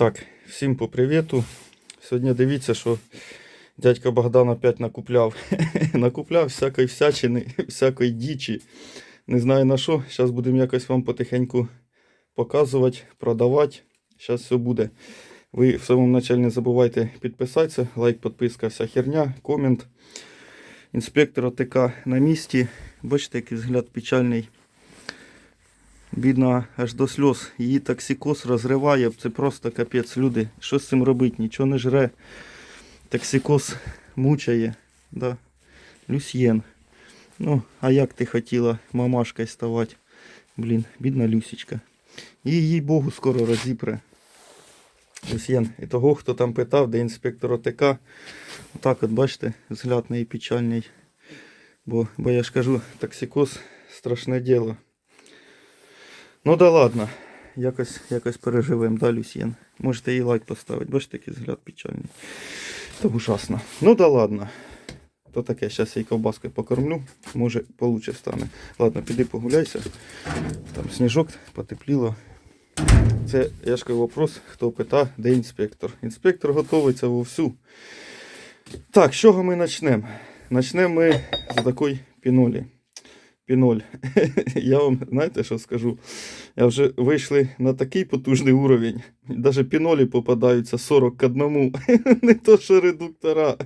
Так, всім по привіту. Сьогодні дивіться, що дядько Богдан опять накупляв. накупляв всякої всячини, всякої дічі. Не знаю на що. Зараз будемо якось вам потихеньку показувати, продавати. Зараз все буде. Ви в самому началі не забувайте підписатися. Лайк, підписка, вся херня, комент. Інспектор ОТК на місці. Бачите, який взгляд печальний. Бідна аж до сльоз. Її токсикоз розриває. Це просто капець. Люди. Що з цим робити? Нічого не жре. Токсикоз мучає. Да. Люсьєн. Ну, а як ти хотіла мамашкою ставати? Блін, бідна Люсічка. І їй Богу скоро розіпре. Люсьєн. І того, хто там питав, де інспектор ОТК. Отак от, бачите, взгляд неї печальний. Бо, бо я ж кажу, токсикоз страшне діло. Ну да ладно. Якось, якось переживемо, да, Люсьєн? Можете і лайк поставити. Бачите, який взгляд печальний. Та ужасно. Ну да ладно. То таке, зараз я її ковбаскою покормлю. Може получше стане. Ладно, піди погуляйся. Там сніжок потепліло. Це, я вопрос, хто пита, де інспектор. Інспектор готується вовсю. Так, з чого ми почнемо? Почнемо ми з такої пінолі. Піноль. Я вам знаєте, що скажу? Я вже вийшли на такий потужний уровень. Навіть пінолі попадаються 40 к 1. Не то, що редуктора.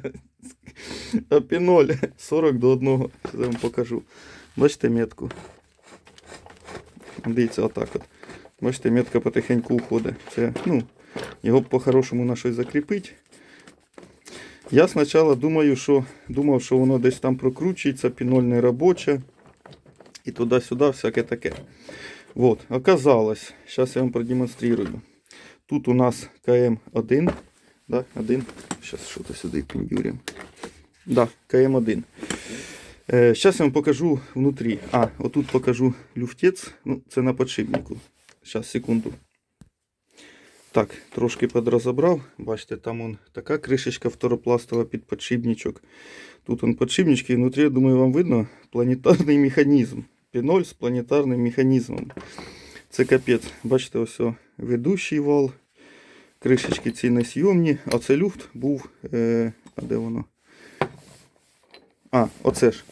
А піноль 40 до 1. Це вам покажу. Бачите метку? Дивіться, отак от. Бачите, метка потихеньку уходить. Це, ну, його по-хорошому на щось закріпити. Я спочатку думаю, що, думав, що воно десь там прокручується, піноль не робоча. І туди-сюди всяке таке. Вот, оказалось, сейчас я вам продемонстрирую. Тут у нас КМ1, да, 1. Сейчас что-то сюда пиндюрим. Да, КМ1. Е, Сейчас я вам покажу внутрі. А, отут покажу люфтець. Ну, це на подшипнику. Сейчас, секунду. Так, трошки подрозобрав. Бачите, там он така кришечка второпластова під подшипничок. Тут он подшипнички, і внутрі, я думаю, вам видно планетарний механізм. Піноль з планетарним механізмом. Це капець. Бачите, ось ведущий вал. Кришечки ці несйомні. А це люфт був. Е, а де воно? А, оце ж.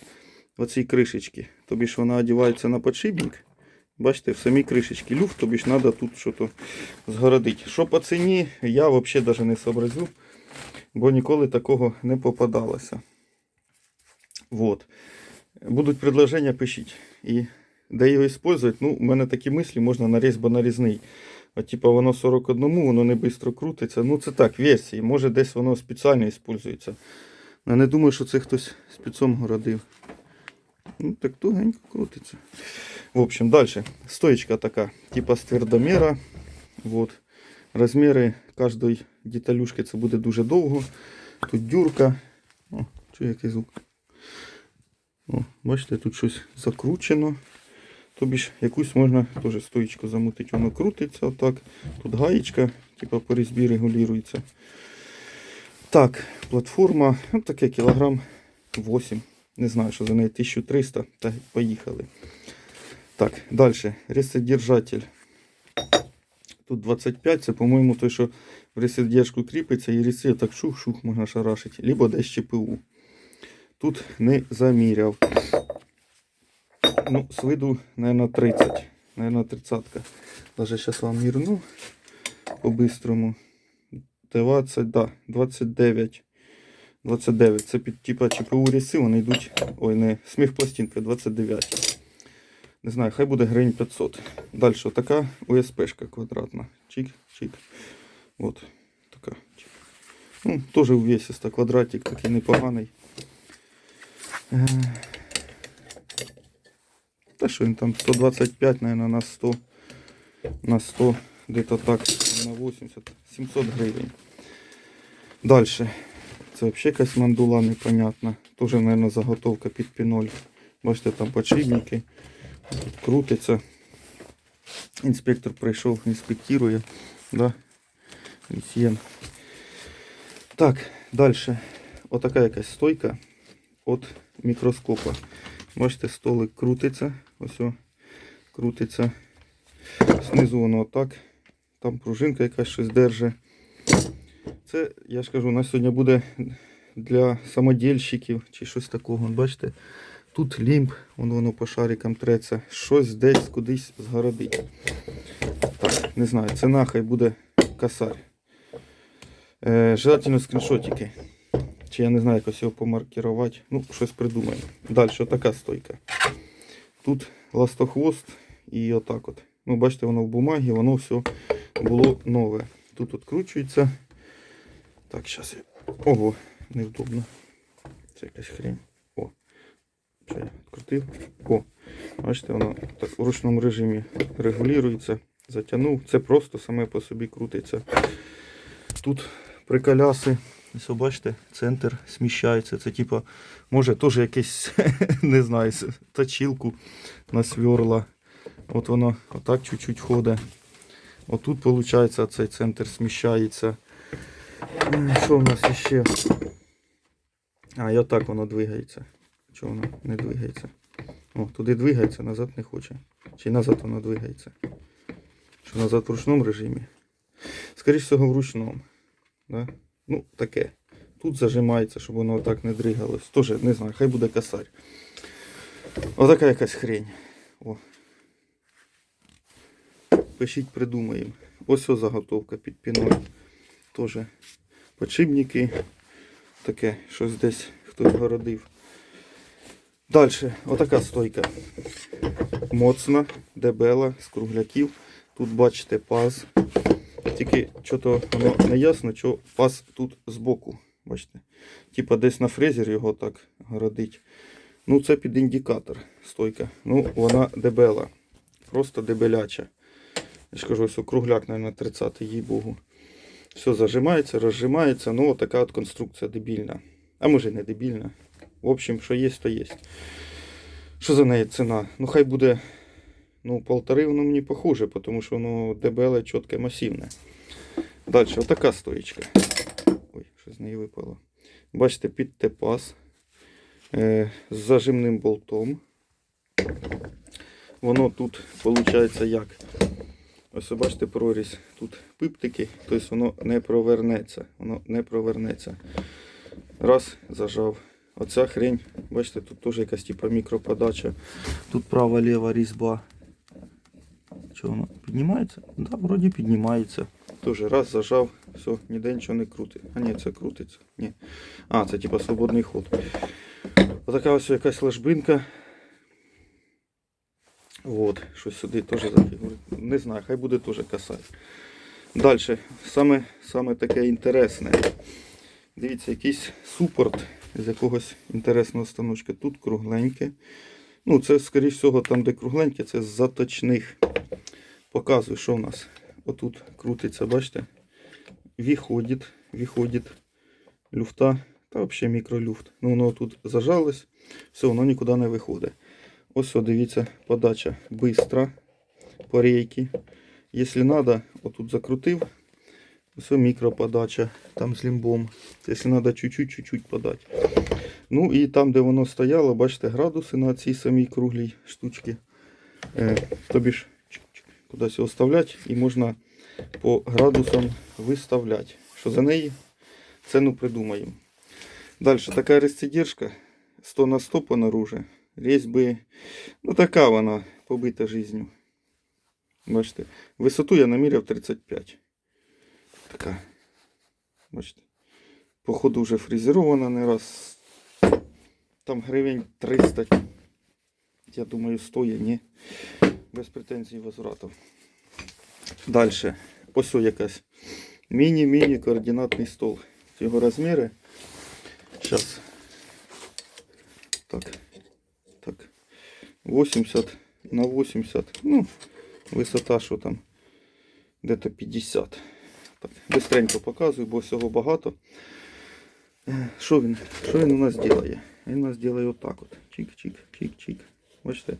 Оці кришечки. Тобі ж вона одягається на подшипник. Бачите, в самій кришечці люфт, тобі ж треба тут щось згородити. Що по ціні, я взагалі навіть не сообразю, бо ніколи такого не попадалося. Вот. Будуть предложення, пишіть. І де його використовувати, ну, у мене такі мислі, можна на різьбо нарізний. От, типа, воно 41, воно не швидко крутиться. Ну, це так, версії. Може десь воно спеціально використовується. Я не думаю, що це хтось спецом городив. Ну, так тугенько крутиться. В общем, дальше. Стоечка така, типа з твердомера. Вот. Розміри кожної деталюшки це буде дуже довго. Тут дюрка. О, чую який звук. О, бачите, тут щось закручено. Тобі ж якусь можна теж стоїчку замутити, воно крутиться отак. Тут гаєчка, типа по різьбі регулюється. Так, платформа, ну таке кілограм 8. Не знаю, що за неї 1300. Та поїхали. Так, далі. Ресидержатель. Тут 25, це, по-моєму, той, що в ресидержку кріпиться і ріси так шух-шух можна шарашити. Либо десь ЧПУ. Тут не заміряв. Ну, з виду, мабуть, 30. Наверное, 30. Даже зараз вам мірну по-бистрому. 20, да, 29. 29. Це під типа ЧПУ ріси, вони йдуть. Ой, не сміх пластинка 29. Не знаю, хай буде гривень 500. Далі така УСПшка квадратна. Чик, чик. От, така. Чик. Ну, теж увесиста квадратик, такий непоганий. Та що він там 125, наверное, на 100. На 100, где-то так, на 80, 700 гривень. Далі. Це взагалі якась мандула непонятна. Тоже, наверное, заготовка під піноль. Бачите, там подшипники. Тут крутиться. Інспектор прийшов, інспектує. Да? Лісьєн. Так, далі. Отака якась стойка від мікроскопа. Бачите, столик крутиться. Ось о, крутиться. Знизу воно отак там пружинка якась щось держить. Це, я ж кажу, у нас сьогодні буде для самодільщиків чи щось такого. Бачите, тут лімб, воно, воно по шарикам треться, щось десь кудись згородить. Так, не знаю, ціна хай буде косарь. Е, желательно скріншотики. Чи я не знаю, якось його помаркірувати. Ну, щось придумаємо. Далі, така стойка. Тут ластохвост і отак от. Ну, бачите, воно в бумагі, воно все було нове. Тут откручується. Так, зараз я. Ого, невдобно. Це якась хрень. О. Що я відкрутив? О, бачите, воно так в ручному режимі регулюється. Затягнув. Це просто саме по собі крутиться. Тут приколяси. Ось бачите, центр сміщається. Це типа, може теж якесь, не знаю, точилку на сверла. От воно отак чуть-чуть ходить. Отут, виходить, цей центр сміщається. Що в нас ще? А, і отак воно двигається. Чого воно не двигається? О, туди двигається, назад не хоче. Чи назад воно двигається? Що назад в ручному режимі? Скоріше всього, в ручному. Да? Ну, таке. Тут зажимається, щоб воно отак не дригалось. Тоже не знаю, хай буде косарь. Отака якась хрень. О. Пишіть, придумаємо. Ось ось заготовка під піною. Тоже подшипники. Таке, щось десь хтось городив. Далі, отака стойка. Моцна, дебела, з кругляків. Тут бачите паз. Тільки що-то воно не ясно, що паз тут збоку. Бачите? Типа десь на фрезер його так городить. Ну, це під індикатор стойка. Ну, вона дебела. Просто дебеляча. Я ж кажу, ось кругляк, мабуть, 30 їй богу. Все зажимається, розжимається. Ну, така от конструкція дебільна. А може не дебільна. В общем, що є, то є. Що за неї ціна? Ну, хай буде ну, полтори воно мені похоже, тому що воно дебеле, чітке, масивне. Далі, отака стоїчка. Ой, що з неї випало. Бачите, під тепас е, з зажимним болтом. Воно тут виходить як. Ось ви бачите прорізь. Тут пиптики, тобто воно не провернеться. Воно не провернеться. Раз, зажав. Оця хрень, бачите, тут теж якась типа мікроподача. Тут права ліва різьба. Що воно піднімається? Да, вроді піднімається. Тоже раз зажав, все, ніде нічого не крутить. А ні, це крутиться. Ні. А, це типа свободний ход. Отака ось якась ложбинка. От, щось сюди теж зафігурить. Не знаю, хай буде теж косарь. Далі, саме, саме таке інтересне. Дивіться, якийсь супорт з якогось інтересного станочка. Тут кругленьке. Ну, це, скоріш всього, там, де кругленьке, це з заточних. Показую, що в нас. Отут крутиться, бачите? Виходить, виходить люфта, та взагалі мікролюфт. Ну, воно тут зажалось, все, воно нікуди не виходить. Ось, дивіться, подача бистра по рейки. Якщо треба, отут закрутив. Ось мікроподача, там з лімбом. Якщо треба чуть-чуть подати. Ну і там, де воно стояло, бачите, градуси на цій самій круглій штучці. Е, тобі ж кудись його вставляти і можна по градусам виставляти. Що за неї ціну придумаємо. Далі така рецидіршка 100 на 100 понаружи. Різьби, ну така вона побита жизнью. Бачите, висоту я наміряв 35. Така. Бачите. Походу вже фрезерована не раз. Там гривень 300. Я думаю, стоїть, ні. Без претензій возврату. Далі. Ось якась. Міні-міні координатний стол. Його розміри. Зараз. Так. Так. 80 на 80. Ну, висота, що там? Де-то 50. Так, бистренько показую, бо всього багато. Е, Що він? Що він у нас робить? Він у нас робить отак от. Чик-чик, чик-чик. Бачите?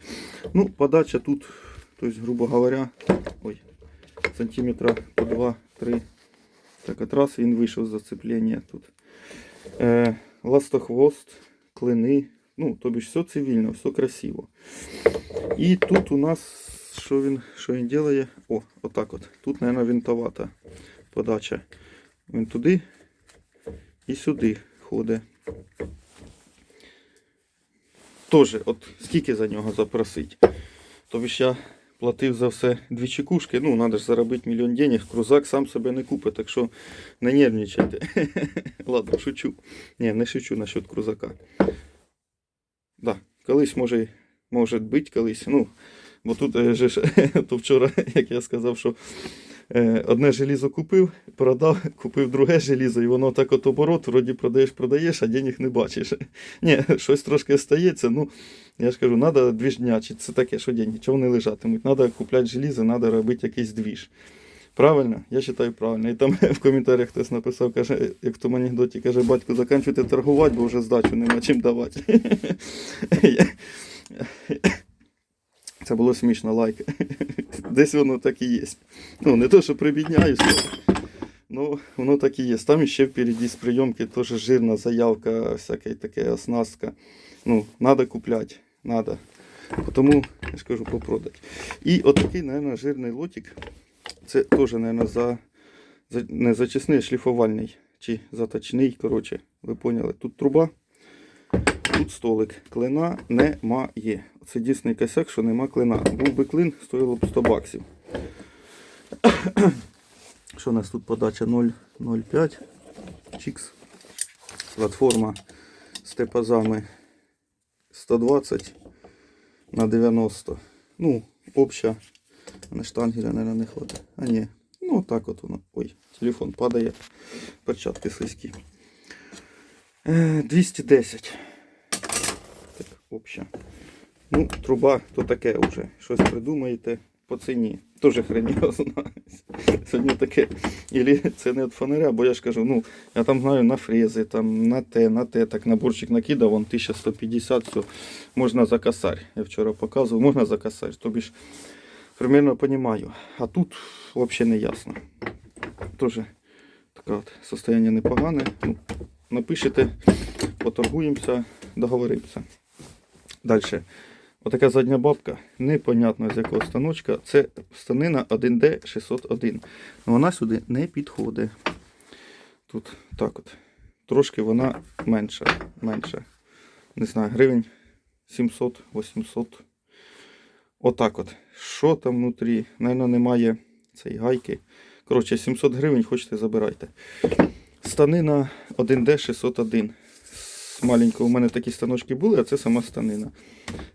Ну, подача тут, тобто, грубо говоря, ой, сантиметра по 2-3. Так, от раз він вийшов з зацеплення тут. Е, ластохвост, клини. Ну, тобі ж все цивільно, все красиво. І тут у нас що він, що він робить? О, отак от. Тут, мабуть, винтовата подача. Він туди і сюди ходить. Тоже, от скільки за нього запросить. Тобі ж я платив за все дві чекушки. Ну, треба ж заробити мільйон денег. Крузак сам себе не купить, так що не нервничайте. Ладно, шучу. Ні, не шучу насчет крузака. Да, колись може, може бути колись. Ну, бо тут же ж, то вчора, як я сказав, що одне желізо купив, продав, купив друге желізо, і воно так от оборот, вроді продаєш, продаєш, а денег не бачиш. Ні, щось трошки стається. Ну, я ж кажу, треба двіжнячити. Це таке, що деньги, чого вони лежатимуть. Треба купляти желізо, треба робити якийсь двіж. Правильно? Я вважаю правильно. І там в коментарях хтось написав, каже, як в тому анекдоті, каже, батько, заканчуйте торгувати, бо вже здачу нема чим давати. Це було смішно, лайк. Десь воно так і є. Ну, не то, що прибідняюся, ну, воно так і є. Там ще впереді з прийомки теж жирна заявка, всяка таке оснастка. Ну, треба купляти, треба. Тому, я ж попродати. І отакий, мабуть, жирний лотик. Це теж, мабуть, за, за, не зачисний, а шліфувальний чи заточний. Коротше, ви поняли. Тут труба, тут столик. Клина немає. Це дійсний косяк, що нема клина. Був би клин, стоїло б 100 баксів. Що у нас тут подача 0,05 Чікс. Платформа з тепазами 120 на 90. Ну, обща. На штангеля, наверное, не хватить. А ні. Ну, так от воно. Ой, телефон падає. Перчатки слизькі. Е, 210. Обща. Ну, труба то таке вже. Щось придумаєте по ціні. Тоже хрен його. Сьогодні таке. Ілі це не від фонаря, бо я ж кажу, ну, я там знаю на фрези, там на те, на те, так наборчик накидав, вон 1150, все, можна за косарь. Я вчора показував, можна за косарь. Тобі ж примерно понимаю. А тут взагалі не ясно. Тоже таке от состояние непогане. Ну, напишете, поторгуємося, договоримося. Далі. Отака задня бабка, непонятно з якого станочка. Це станина 1D601. Ну, Вона сюди не підходить. Тут так от. Трошки вона менша. менша. Не знаю, гривень 700-800. Отак от. Що там внутрі? Наверно, немає цієї гайки. Коротше, 700 гривень хочете забирайте. Станина 1D601. З маленького у мене такі станочки були, а це сама станина.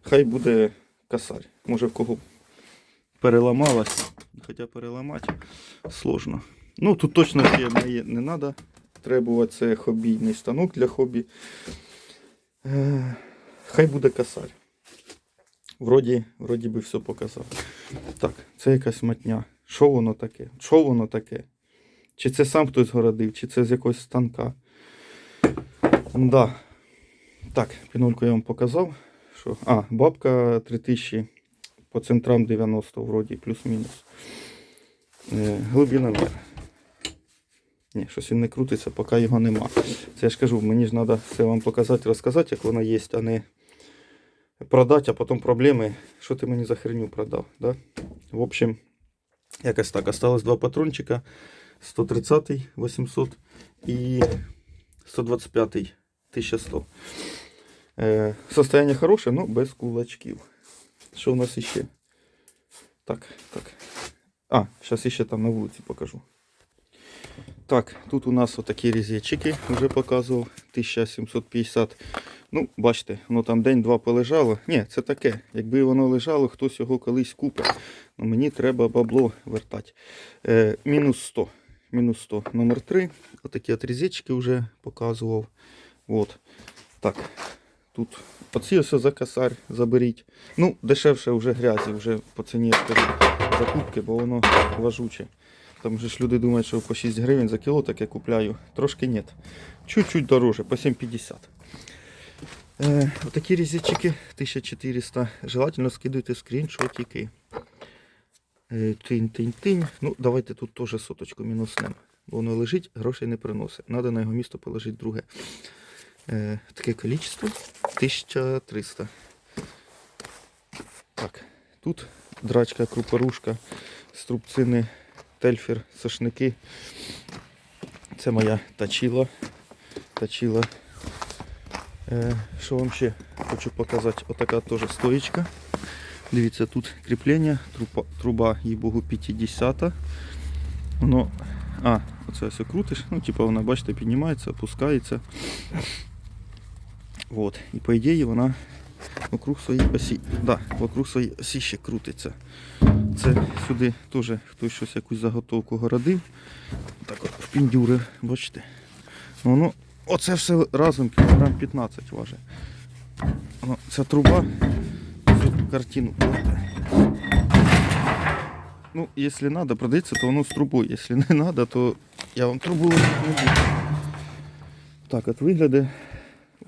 Хай буде косарь. Може в кого переламалась. Хоча переламати сложно. Ну тут точно ще не, треба требувати. Це хобійний станок для хобі. Е, Хай буде косарь. Вроді, вроді би все показав. Так, це якась матня. Що воно таке? Що воно таке? Чи це сам хтось городив, чи це з якогось станка? Да. Так, пінольку я вам показав. Що? А, бабка 3000 по центрам 90 вроді, плюс-мінус. Е, глибиномір. Ні, щось він не крутиться, поки його нема. Це я ж кажу, мені ж треба все вам показати, розказати, як воно є, а не продати, а потім проблеми. Що ти мені за херню продав? Да? В общем, якось так. Осталось два патрончика. 130 800 і 125 1100. Е, состояние хороше, но без кулачків. Що у нас іще? Так, так. А, зараз іще там на вулиці покажу. Так, тут у нас отакі різечики, вже показував. 1750. Ну, бачите, воно там день-два полежало. Ні, це таке. Якби воно лежало, хтось його колись купить. Ну, мені треба бабло вертати. Е, мінус 100. Мінус 100. Номер 3. Отакі от різечки вже показував. От. Так. Тут оці ось за косарь заберіть. Ну, дешевше вже грязі, вже по ціні закупки, бо воно важуче. Там же ж люди думають, що по 6 гривень за кіло так я купляю. Трошки ні. Чуть-чуть дороже, по 7,50. Е, отакі різички 1400. Желательно скидуйте скріншотики. Е, Тинь-тинь-тинь. Ну, давайте тут теж соточку мінуснем. Бо воно лежить, грошей не приносить. Надо на його місто положити друге. Е, таке кількість 1300. Так, тут драчка, крупорушка, струбцини, тельфер, сошники. Це моя тачіла. Тачіла. Е, що вам ще хочу показати? Отака теж стоїчка. Дивіться, тут кріплення, труба, труба їй богу 50. Воно. А, оце ось крутиш. Ну, типу вона, бачите, піднімається, опускається. От. І по ідеї вона вокруг своєї осі. Да, вокруг своєї осі ще крутиться. Це сюди теж хтось щось якусь заготовку городив. Так от впіндюрив, бачите. Ну, Воно, оце все разом кілограм 15 важить. Воно, ця труба цю картину. Ну, якщо треба, продається, то воно з трубою. Якщо не треба, то я вам трубу не буду. Так от виглядає.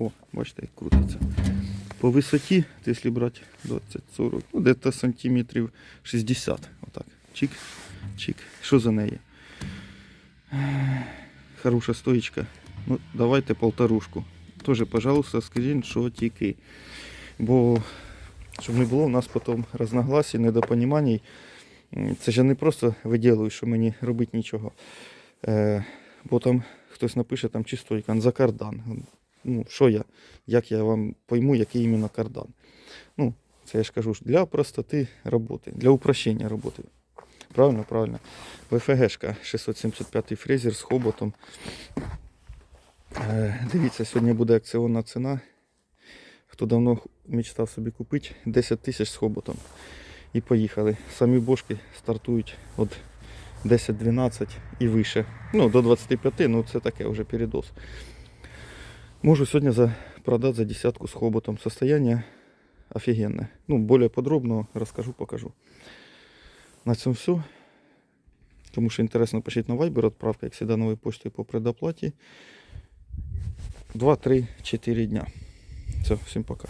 О, бачите, як крутиться. По висоті, якщо брати 20-40, ну десь сантиметрів 60. Отак. Чик, чик. Що за неї? Хороша стоїчка. Ну, давайте полторушку. Тоже, пожалуйста, скажіть, що тільки. Бо щоб не було у нас потім розногласій, недопонімань. Це ж не просто виділую, що мені робити нічого. Е, бо там хтось напише там чи стойка, за кардан. Ну, що я? Як я вам пойму, який іменно кардан? Ну, це я ж кажу для простоти роботи, для упрощення роботи. Правильно, правильно. ВФГшка 675 фрезер з хоботом. Е, дивіться, сьогодні буде акціонна ціна. Хто давно мечтав собі купити, 10 тисяч з хоботом. І поїхали. Самі бошки стартують від 10-12 і вище. Ну, до 25, ну це таке вже передоз. Можу сьогодні за, продати за десятку з хоботом. Состояние офігенне. Ну, более подробно розкажу, покажу. На цьому все. Тому що інтересно, пишіть на Viber, відправка, як завжди, новою поштою по предоплаті. 2-3-4 дня. Все, всім пока.